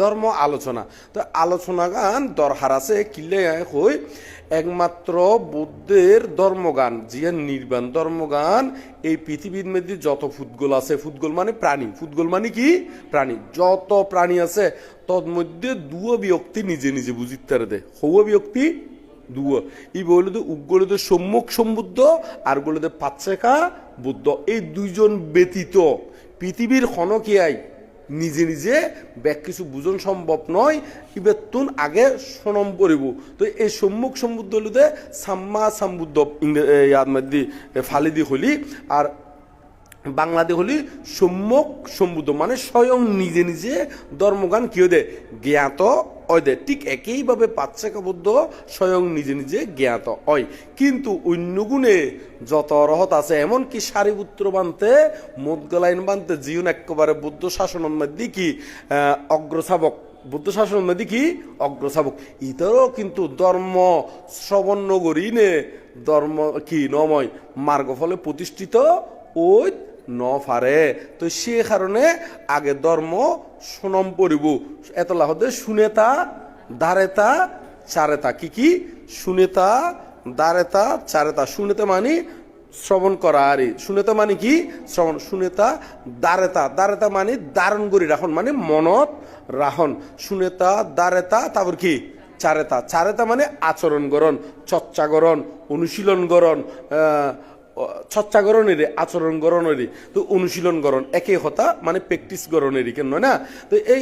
ধর্ম আলোচনা। তো আলোচনা গান দরকার আছে, কিলে হই, একমাত্র বুদ্ধের ধর্মগান জিয়া নির্বাণ ধর্মগান, এই পৃথিবীর মধ্যে যত ফুটগোল আছে, ফুটগোল মানে প্রাণী। ফুটগোল মানে কি? প্রাণী। যত প্রাণী আছে তন্মধ্যে দুও ব্যক্তি নিজে নিজে বুঝিতে দে। হৌয়া ব্যক্তি দুয়। ই বলতে উগ্গলতে সম্মুখ সম্বুদ্ধ, আর বলতে পাচ্ছেকা বুদ্ধ। এই দুইজন ব্যতীত পৃথিবীর ক্ষণকিয়াই নিজে নিজে ব্যাক কিছু বুঝন সম্ভব নয়, ইবেতুন আগে সনম পড়িব তো এই সম্মুখ সম্বুদ্ধ হলুদে সাম্মা সাম্বুদ্ধ ইংরেজি ফালিদি হলি আর বাংলাদেশ হলি সম্যক সম্বুদ্ধ মানে স্বয়ং নিজে নিজে ধর্মগান কেউ দে? জ্ঞাত অয় দে ঠিক একইভাবে পাচ্ছেকাবদ্ধ স্বয়ং নিজে নিজে জ্ঞাত হয়। কিন্তু অন্য গুণে যত রহত আছে এমনকি সারিপুত্র বানতে মুদগলাইন বানতে জীবন একেবারে বুদ্ধ শাসন মধ্যে কি আহ, অগ্রসাবক বুদ্ধ মধ্যে কি অগ্রসাবক ইতারও কিন্তু ধর্ম শ্রবণ নগরী নে ধর্ম কি নময় মার্গ ফলে প্রতিষ্ঠিত ওই ন তো সে কারণে আগে ধর্ম সুনম পড়িব। এতলা হতে শুনেতা দারেতা, চারেতা। কি কি? শুনেতা দারেতা, চারেতা। শুনেতা মানে শ্রবণ করা, আরে। শুনেতা মানে কি? শ্রবণ। শুনেতা দারেতা। দারেতা মানে দারণ করি, রাখন। মানে মনত রাখন। শুনেতা দারেতা, তারপর কি? চারেতা। চারেতা মানে আচরণ গরণ চর্চা গরণ অনুশীলন গরণ চর্চা গরণেরই, আচরণ গরণেরই, তো অনুশীলন গরণ একই হতা মানে প্র্যাকটিস গরণেরই, কেন না? তো এই